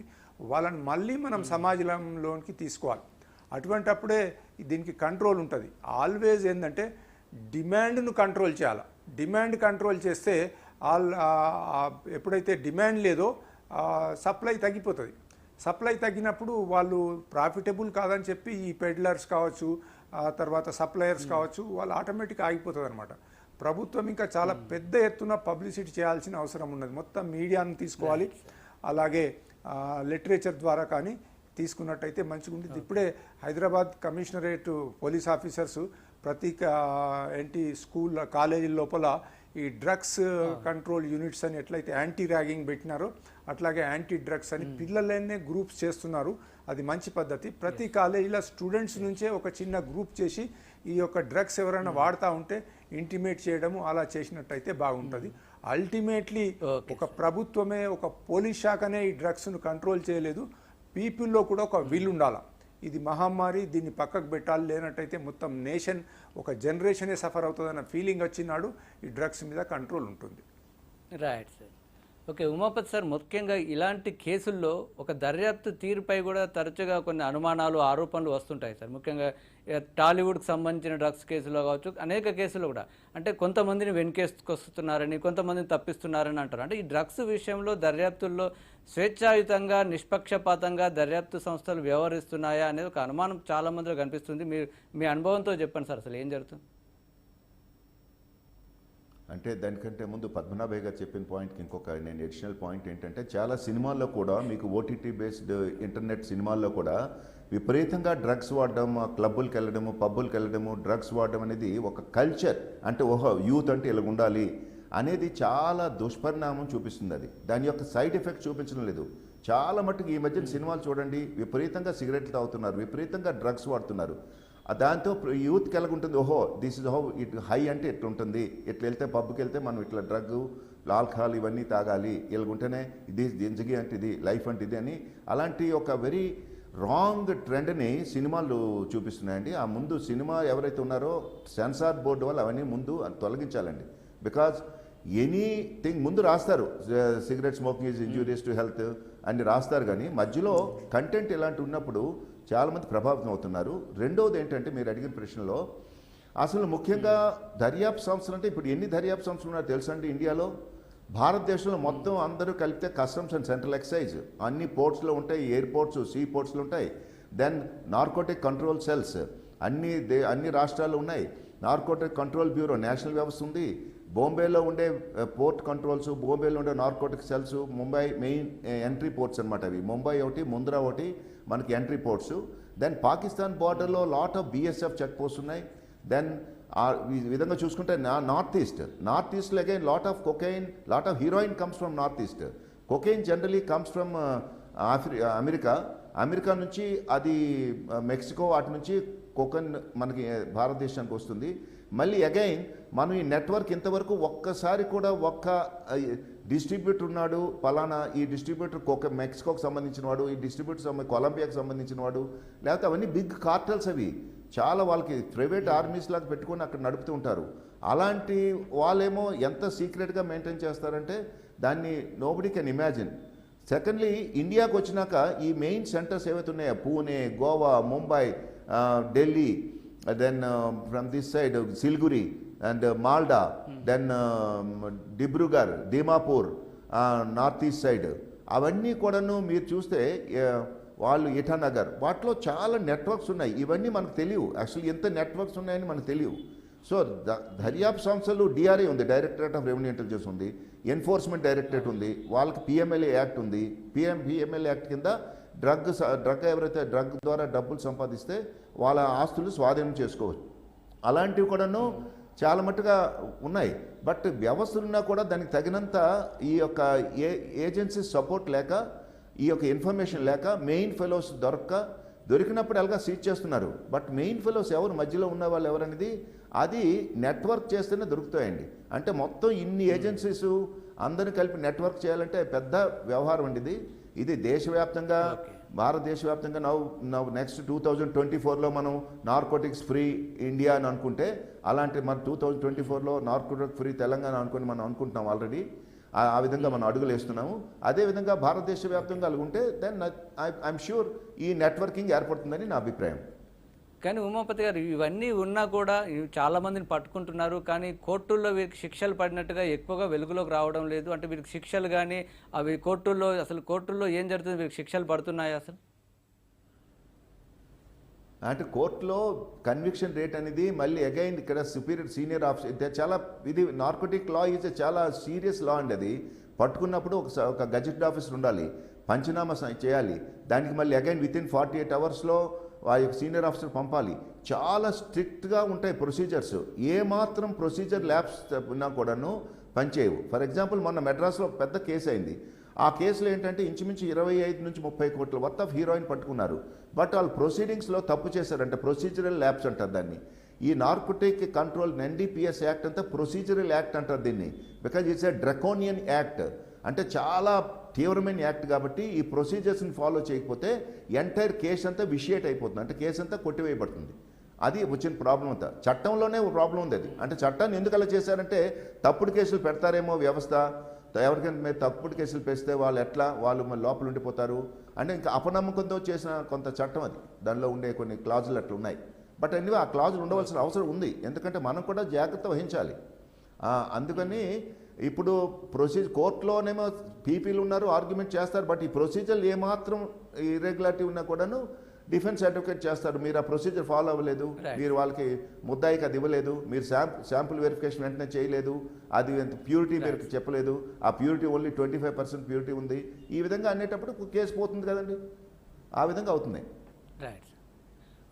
వాళ్ళని మళ్ళీ మనం సమాజంలోనికి తీసుకోవాలి. అటువంటప్పుడే దీనికి కంట్రోల్ ఉంటుంది. ఆల్వేజ్ ఏంటంటే డిమాండ్ను కంట్రోల్ చేయాలి. డిమాండ్ కంట్రోల్ చేస్తే ఆల్ ఎప్పుడైతే డిమాండ్ లేదో సప్లై తగ్గిపోతుంది. సప్లై తగ్గినప్పుడు వాళ్ళు ప్రాఫిటబుల్ కాదని చెప్పి ఈ పెడ్లర్స్ కావచ్చు ఆ తర్వాత సప్లయర్స్ కావచ్చు వాళ్ళు ఆటోమేటిక్ ఆగిపోతుంది అనమాట ప్రభుత్వం ఇంకా చాలా పెద్ద ఎత్తున పబ్లిసిటీ చేయాల్సిన అవసరం ఉన్నది. మొత్తం మీడియాను తీసుకోవాలి. అలాగే లిటరేచర్ ద్వారా కానీ తీసుకున్నట్టయితే మంచిగా ఉంటుంది ఇప్పుడే హైదరాబాద్ కమిషనరేట్ పోలీస్ ఆఫీసర్స్ ప్రతి ఏంటి స్కూల్ కాలేజీ లోపల ఈ డ్రగ్స్ కంట్రోల్ యూనిట్స్ అని ఎట్లయితే యాంటీ ర్యాగింగ్ పెట్టినారో అట్లాగే యాంటీ డ్రగ్స్ అని పిల్లలనే గ్రూప్స్ చేస్తున్నారు. అది మంచి పద్ధతి. ప్రతి కాలేజీలో స్టూడెంట్స్ నుంచే ఒక చిన్న గ్రూప్ చేసి ఈ యొక్క డ్రగ్స్ ఎవరైనా వాడుతూ ఉంటే ఇంటిమేట్ చేయడము అలా చేసినట్టయితే బాగుంటుంది. అల్టిమేట్లీ Okay, ఒక ప్రభుత్వమే ఒక పోలీస్ శాఖనే ఈ డ్రగ్స్ను కంట్రోల్ చేయలేదు. పీపుల్లో కూడా ఒక విల్ ఉండాలి ఇది మహమ్మారి దీన్ని పక్కకు పెట్టాలి లేనట్టయితే మొత్తం నేషన్ ఒక జనరేషనే సఫర్ అవుతుందన్న ఫీలింగ్ వచ్చినాడు. ఈ డ్రగ్స్ మీద కంట్రోల్ ఉంటుంది. Right sir okay Umapathi sir ముఖ్యంగా ఇలాంటి కేసుల్లో ఒక దర్యాప్తు తీరుపై కూడా తరచుగా కొన్ని అనుమానాలు ఆరోపణలు వస్తుంటాయి సార్. ముఖ్యంగా టాలీవుడ్కి సంబంధించిన డ్రగ్స్ కేసులో కావచ్చు అనేక కేసులు కూడా. అంటే కొంతమందిని వెనుకేసుకొస్తున్నారని కొంతమందిని తప్పిస్తున్నారని అంటారు. అంటే ఈ డ్రగ్స్ విషయంలో దర్యాప్తుల్లో స్వేచ్ఛాయుతంగా నిష్పక్షపాతంగా దర్యాప్తు సంస్థలు వ్యవహరిస్తున్నాయా అనేది ఒక అనుమానం చాలా మందిలో కనిపిస్తుంది. మీరు మీ అనుభవంతో చెప్పండి సార్ అసలు ఏం జరుగుతుంది? అంటే దానికంటే ముందు పద్మనాభయ్య గారు చెప్పిన పాయింట్కి ఇంకొక నేను అడిషనల్ పాయింట్ ఏంటంటే చాలా సినిమాల్లో కూడా మీకు ఓటీటీ బేస్డ్ ఇంటర్నెట్ సినిమాల్లో కూడా విపరీతంగా డ్రగ్స్ వాడడం క్లబ్బులకు వెళ్ళడము పబ్బులకు వెళ్ళడము డ్రగ్స్ వాడడం అనేది ఒక కల్చర్ అంటే ఓహో యూత్ అంటే ఇలా ఉండాలి అనేది చాలా దుష్పరిణామం చూపిస్తుంది అది. దాని యొక్క సైడ్ ఎఫెక్ట్ చూపించడం లేదు. చాలా మట్టుకు ఈ మధ్యన సినిమాలు చూడండి విపరీతంగా సిగరెట్లు తాగుతున్నారు విపరీతంగా డ్రగ్స్ వాడుతున్నారు. దాంతో యూత్ ఉంటుంది ఓహో this is how it high అంటే ఇట్లా ఉంటుంది ఇట్లా వెళ్తే పబ్కి వెళ్తే మనం ఇట్లా డ్రగ్ ఆల్కహాల్ ఇవన్నీ తాగాలి. ఇలాగుంటేనే ఇది జిందగీ అంటే ఇది లైఫ్ అంటే ఇది అని అలాంటి ఒక వెరీ రాంగ్ ట్రెండ్ని సినిమాలు చూపిస్తున్నాయండి. ఆ ముందు సినిమా ఎవరైతే ఉన్నారో సెన్సార్ బోర్డు వల్ల అవన్నీ ముందు తొలగించాలండి. బికాజ్ ఎనీథింగ్ ముందు రాస్తారు. Cigarette smoking is injurious to health అని రాస్తారు కానీ మధ్యలో కంటెంట్ ఇలాంటి ఉన్నప్పుడు చాలామంది ప్రభావితం అవుతున్నారు. రెండవది ఏంటంటే మీరు అడిగిన ప్రశ్నలో అసలు ముఖ్యంగా దర్యాప్తు సంస్థలు అంటే ఇప్పుడు ఎన్ని దర్యాప్తు సంస్థలు ఉన్నాయో తెలుసండి ఇండియాలో? భారతదేశంలో మొత్తం అందరూ కలిపితే కస్టమ్స్ అండ్ సెంట్రల్ ఎక్సైజ్ అన్ని పోర్ట్స్లో ఉంటాయి ఎయిర్పోర్ట్స్ సీ పోర్ట్స్లో ఉంటాయి. దెన్ నార్కోటిక్ కంట్రోల్ సెల్స్ అన్ని దే అన్ని రాష్ట్రాల్లో ఉన్నాయి. నార్కోటిక్ కంట్రోల్ బ్యూరో నేషనల్ వ్యవస్థ ఉంది. బాంబేలో ఉండే పోర్ట్ కంట్రోల్స్ బాంబేలో ఉండే narcotic cells Mumbai main entry ports అనమాట అవి. ముంబై ఒకటి ముంద్రా ఒకటి మనకి ఎంట్రీ పోర్ట్స్ దెన్ పాకిస్తాన్ బార్డర్లో lot of BSF check post ఉన్నాయి. దెన్ ఈ విధంగా చూసుకుంటే నా నార్త్ ఈస్ట్ నార్త్ ఈస్ట్లో again lot of cocaine lot of heroin comes from north east cocaine generally comes from ఆఫ్రి America America నుంచి అది మెక్సికో అటు నుంచి కోకన్ మనకి భారతదేశానికి వస్తుంది. మళ్ళీ అగైన్ మనం ఈ నెట్వర్క్ ఇంతవరకు ఒక్కసారి కూడా ఒక్క డిస్ట్రిబ్యూటర్ ఉన్నాడు పలానా ఈ డిస్ట్రిబ్యూటర్ ఒక మెక్సికోకి సంబంధించిన వాడు ఈ డిస్ట్రిబ్యూటర్ సంబంధించి కొలంబియాకి సంబంధించిన వాడు లేకపోతే అవన్నీ బిగ్ కార్టల్స్ అవి. చాలా వాళ్ళకి ప్రైవేట్ ఆర్మీస్ లాగా పెట్టుకొని అక్కడ నడుపుతూ ఉంటారు. అలాంటి వాళ్ళేమో ఎంత సీక్రెట్గా మెయింటైన్ చేస్తారంటే దాన్ని నోబడి కెన్ ఇమాజిన్ సెకండ్లీ ఇండియాకు వచ్చినాక ఈ మెయిన్ సెంటర్స్ ఏవైతే ఉన్నాయో Pune Goa Mumbai Delhi then from this side Siliguri and Malda then Dibrugarh Dimapur north east side అవన్నీ కూడాను మీరు చూస్తే వాళ్ళు ఇటానగర్ వాటిలో చాలా నెట్వర్క్స్ ఉన్నాయి. ఇవన్నీ మనకు తెలియవు. యాక్చువల్లీ ఎంత నెట్వర్క్స్ ఉన్నాయని మనకు తెలియవు. సో ద- దర్యాప్తు సంస్థలు డిఆర్ఏ ఉంది డైరెక్టరేట్ ఆఫ్ రెవెన్యూ ఇంటెలిజెన్స్ ఉంది ఎన్ఫోర్స్మెంట్ డైరెక్టరేట్ ఉంది వాళ్ళకి పిఎంఎల్ఏ యాక్ట్ ఉంది పిఎం పిఎంఎల్ఏ యాక్ట్ కింద డ్రగ్ డ్రగ్ ఎవరైతే డ్రగ్ ద్వారా డబ్బులు సంపాదిస్తే వాళ్ళ ఆస్తులు స్వాధీనం చేసుకోవచ్చు. అలాంటివి కూడాను చాలా మట్టుగా ఉన్నాయి. బట్ వ్యవస్థలున్నా కూడా దానికి తగినంత ఈ యొక్క ఏ ఏజెన్సీ సపోర్ట్ లేక ఈ యొక్క ఇన్ఫర్మేషన్ లేక మెయిన్ ఫెలోస్ దొరక్క దొరికినప్పుడు ఎలాగా సీజ్ చేస్తున్నారు. బట్ మెయిన్ ఫెలోస్ ఎవరు మధ్యలో ఉన్న వాళ్ళు ఎవరనేది అది నెట్వర్క్ చేస్తేనే దొరుకుతాయండి. అంటే మొత్తం ఇన్ని ఏజెన్సీస్ అందరిని కలిపి నెట్వర్క్ చేయాలంటే పెద్ద వ్యవహారం అండి ఇది. ఇది దేశవ్యాప్తంగా భారతదేశవ్యాప్తంగా నవ్వు నవ్వు నెక్స్ట్ టూ థౌజండ్ ట్వంటీ ఫోర్లో మనం నార్కోటిక్స్ ఫ్రీ ఇండియా అని అనుకుంటే అలాంటి మన టూ థౌజండ్ ట్వంటీ ఫోర్లో నార్కోటిక్ ఫ్రీ తెలంగాణ అనుకుని మనం అనుకుంటున్నాం ఆల్రెడీ. ఆ- విధంగా మనం అడుగులు వేస్తున్నాము. అదేవిధంగా భారతదేశ వ్యాప్తంగా ఉంటే దెన్ ఐఎమ్ షూర్ ఈ నెట్వర్కింగ్ ఏర్పడుతుందని నా అభిప్రాయం. కానీ ఉమాపతి గారు ఇవన్నీ ఉన్నా కూడా చాలామందిని పట్టుకుంటున్నారు. కానీ కోర్టుల్లో వీరికి శిక్షలు పడినట్టుగా ఎక్కువగా వెలుగులోకి రావడం లేదు. అంటే వీరికి శిక్షలు కానీ అవి కోర్టుల్లో అసలు కోర్టుల్లో ఏం జరుగుతుంది? వీరికి శిక్షలు పడుతున్నాయా అసలు? అంటే కోర్టులో కన్విక్షన్ రేట్ అనేది మళ్ళీ అగైన్ ఇక్కడ సుపీరియర్ సీనియర్ ఆఫీసర్ చాలా ఇది నార్కోటిక్ లా ఈజ్ చాలా సీరియస్ లా అండి అది. పట్టుకున్నప్పుడు ఒక ఒక గజెట్ ఆఫీసర్ ఉండాలి. పంచనామా చేయాలి. దానికి మళ్ళీ again with in forty eight అవర్స్లో ఆ యొక్క సీనియర్ ఆఫీసర్ పంపాలి. చాలా స్ట్రిక్ట్గా ఉంటాయి ప్రొసీజర్స్. ఏ మాత్రం ప్రొసీజర్ ల్యాబ్స్ ఉన్నా కూడాను పనిచేయవు. ఫర్ ఎగ్జాంపుల్ మొన్న మెడ్రాస్లో పెద్ద కేసు అయింది. ఆ కేసులో ఏంటంటే ఇంచుమించు ఇరవై ఐదు నుంచి ముప్పై కోట్ల వర్త్ ఆఫ్ హీరోయిన్ పట్టుకున్నారు. బట్ వాళ్ళు ప్రొసీడింగ్స్లో తప్పు చేశారంటే. ప్రొసీజరల్ ల్యాబ్స్ అంటారు దాన్ని. ఈ నార్కోటిక్ కంట్రోల్ ఎన్డీపీఎస్ యాక్ట్ అంతా ప్రొసీజరల్ యాక్ట్ అంటారు దీన్ని. Because it's a draconian act. అంటే చాలా తీవ్రమైన యాక్ట్ కాబట్టి ఈ ప్రొసీజర్స్ని ఫాలో చేయకపోతే ఎంటైర్ కేసు అంతా విషియేట్ అయిపోతుంది. అంటే కేసు అంతా కొట్టివేయబడుతుంది. అది వచ్చిన ప్రాబ్లం అంతా. చట్టంలోనే ఒక ప్రాబ్లం ఉంది అది. అంటే చట్టాన్ని ఎందుకు అలా చేశారంటే తప్పుడు కేసులు పెడతారేమో వ్యవస్థ. ఎవరికైనా మీరు తప్పుడు కేసులు పెస్తే వాళ్ళు ఎట్లా? వాళ్ళు మరి లోపల ఉండిపోతారు. అంటే ఇంకా అపనమ్మకంతో చేసిన కొంత చట్టం అది. దానిలో ఉండే కొన్ని క్లాజులు అట్లా ఉన్నాయి. బట్ అన్నీ ఆ క్లాజులు ఉండవలసిన అవసరం ఉంది. ఎందుకంటే మనం కూడా జాగ్రత్త వహించాలి. అందుకని ఇప్పుడు ప్రొసీజర్ కోర్టులోనేమో పీపీలు ఉన్నారు ఆర్గ్యుమెంట్ చేస్తారు బట్ ఈ ప్రొసీజర్ ఏమాత్రం ఇర్రెగ్యులారిటీ ఉన్నా కూడాను డిఫెన్స్ అడ్వకేట్ చేస్తారు మీరు ఆ ప్రొసీజర్ ఫాలో అవ్వలేదు. మీరు వాళ్ళకి ముద్దాయికి అది ఇవ్వలేదు మీరు శాంప్ శాంపుల్ వెరిఫికేషన్ వెంటనే చేయలేదు అది ప్యూరిటీ మీరు చెప్పలేదు ఆ purity only twenty five percent purity ఉంది. ఈ విధంగా అనేటప్పుడు కేసు పోతుంది కదండి. ఆ విధంగా అవుతుంది. Right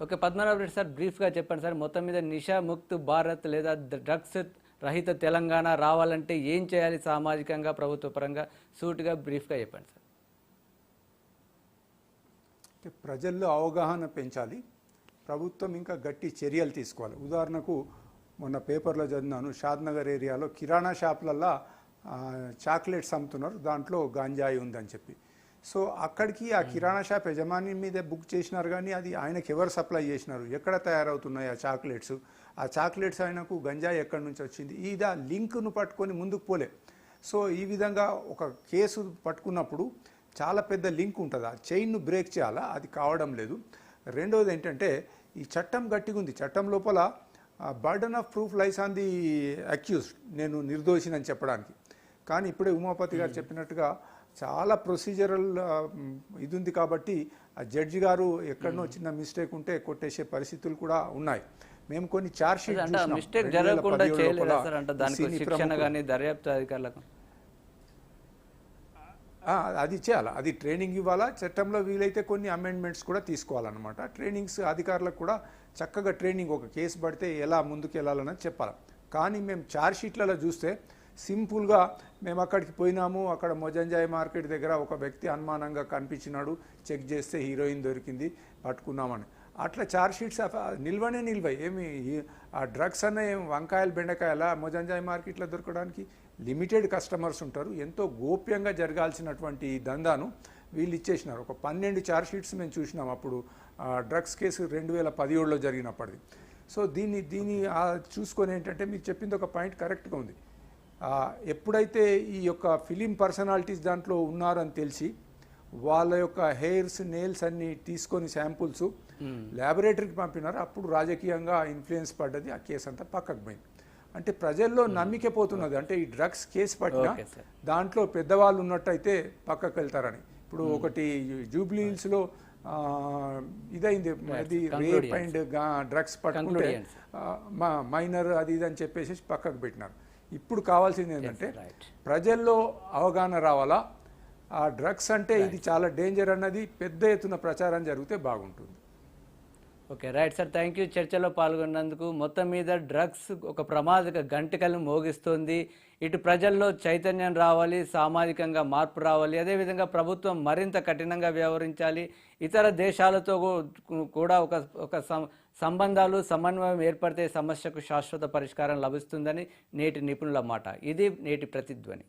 okay Padmanabha Reddy sir బ్రీఫ్గా చెప్పండి సార్. మొత్తం మీద నిషా ముక్త్ భారత్ లేదా డ్రగ్స్ రహిత తెలంగాణ రావాలంటే ఏం చేయాలి సామాజికంగా ప్రభుత్వ పరంగా? సూటిగా బ్రీఫ్గా చెప్పండి సార్. ప్రజల్లో అవగాహన పెంచాలి. ప్రభుత్వం ఇంకా గట్టి చర్యలు తీసుకోవాలి. ఉదాహరణకు మొన్న పేపర్లో చదివినాను షాద్నగర్ ఏరియాలో కిరాణా షాపులల్లో చాక్లెట్స్ అమ్ముతున్నారు. దాంట్లో గాంజాయి ఉందని చెప్పి. సో అక్కడికి ఆ కిరాణా షాప్ యజమాని మీదే బుక్ చేసినారు కానీ అది ఆయనకి ఎవరు సప్లై చేసినారు? ఎక్కడ తయారవుతున్నాయి ఆ చాక్లెట్స్? ఆ చాక్లెట్స్ ఆయనకు గంజాయి ఎక్కడి నుంచి వచ్చింది? ఇదా లింక్ను పట్టుకొని ముందుకు పోలే. సో ఈ విధంగా ఒక కేసు పట్టుకున్నప్పుడు చాలా పెద్ద లింక్ ఉంటుంది. ఆ చైన్ను బ్రేక్ చేయాలా? అది కావడం లేదు. రెండవది ఏంటంటే ఈ చట్టం గట్టిగా ఉంది. చట్టం లోపల burden of proof lies on the accused. నేను నిర్దోషినని చెప్పడానికి. కానీ ఇప్పుడే ఉమాపతి గారు చెప్పినట్టుగా చాలా ప్రొసీజరల్ ఇది ఉంది కాబట్టి ఆ జడ్జి గారు ఎక్కడనో చిన్న మిస్టేక్ ఉంటే కొట్టేసే పరిస్థితులు కూడా ఉన్నాయి. మేము కొన్ని చార్జ్ మిస్టేక్ జరగకుండా చేయలేదా సార్ అంటే దానికి శిక్షణ కానీ దర్యాప్తు అధికారులకు? అది చేయాలి? అది ట్రైనింగ్ ఇవ్వాలా? చట్టంలో వీలైతే కొన్ని అమెండ్మెంట్స్ కూడా తీసుకోవాలన్నమాట. ట్రైనింగ్స్ అధికారులకు కూడా చక్కగా ట్రైనింగ్ ఒక కేసు పడితే ఎలా ముందుకు వెళ్ళాలన్నది చెప్పాలి? కానీ మేము చార్జ్ షీట్లలో చూస్తే సింపుల్గా మేము అక్కడికి పోయినాము అక్కడ మొజంజాయి మార్కెట్ దగ్గర ఒక వ్యక్తి అనుమానంగా కనిపించినాడు చెక్ చేస్తే హీరోయిన్ దొరికింది పట్టుకున్నామని. అట్లా చార్జ్ షీట్స్ నిల్వనే నిల్వ. ఏమి ఆ డ్రగ్స్ అన్న ఏం వంకాయలు బెండకాయల మొజంజాయి మార్కెట్లో దొరకడానికి లిమిటెడ్ కస్టమర్స్ ఉంటారు. ఎంతో గోప్యంగా జరగాల్సినటువంటి దందాను వీళ్ళు ఇచ్చేసినారు. ఒక పన్నెండు చార్జ్ షీట్స్ మేము చూసినాం అప్పుడు. ఆ, డ్రగ్స్ కేసు రెండు వేల పదిహేడులో జరిగినప్పటిది. సో దీన్ని దీన్ని చూసుకొని ఏంటంటే మీరు చెప్పింది ఒక పాయింట్ కరెక్ట్గా ఉంది. ఎప్పుడైతే ఈ యొక్క ఫిలిం పర్సనాలిటీస్ దాంట్లో ఉన్నారని తెలిసి వాళ్ళ యొక్క హెయిర్స్ నేల్స్ అన్ని తీసుకొని శాంపుల్స్ ల్యాబొరేటరీకి పంపినారు. అప్పుడు రాజకీయంగా ఇన్ఫ్లుయెన్స్ పడ్డది. ఆ కేసు అంతా పక్కకు పోయింది. అంటే ప్రజల్లో నమ్మిక పోతున్నది. అంటే ఈ డ్రగ్స్ కేసు పట్టిన. దాంట్లో పెద్దవాళ్ళు ఉన్నట్టయితే పక్కకు వెళ్తారని. ఇప్పుడు ఒకటి జూబ్లీ హిల్స్లో ఆ, ఇదైంది. అది రేప్ అండ్ డ్రగ్స్ పట్టుకుంటే మా మైనర్ అది ఇది అని చెప్పేసి పక్కకు పెట్టినారు. ఇప్పుడు కావాల్సింది ఏంటంటే. ప్రజల్లో అవగాహన రావాలా? ఆ డ్రగ్స్ అంటే ఇది చాలా డేంజర్ అన్నది పెద్ద ఎత్తున ప్రచారం జరిగితే బాగుంటుంది. Okay right sir. Thank you చర్చలో పాల్గొన్నందుకు మొత్తం మీద డ్రగ్స్ ఒక ప్రమాదక గంటకలు మోగిస్తుంది. ఇటు ప్రజల్లో చైతన్యం రావాలి సామాజికంగా మార్పు రావాలి. అదేవిధంగా ప్రభుత్వం మరింత కఠినంగా వ్యవహరించాలి. ఇతర దేశాలతో కూడా ఒక ఒక సంబంధాలు సమన్వయం ఏర్పడితే సమస్యకు శాశ్వత పరిష్కారం లభిస్తుందని నేటి నిపుణుల మాట. ఇది నేటి ప్రతిధ్వని.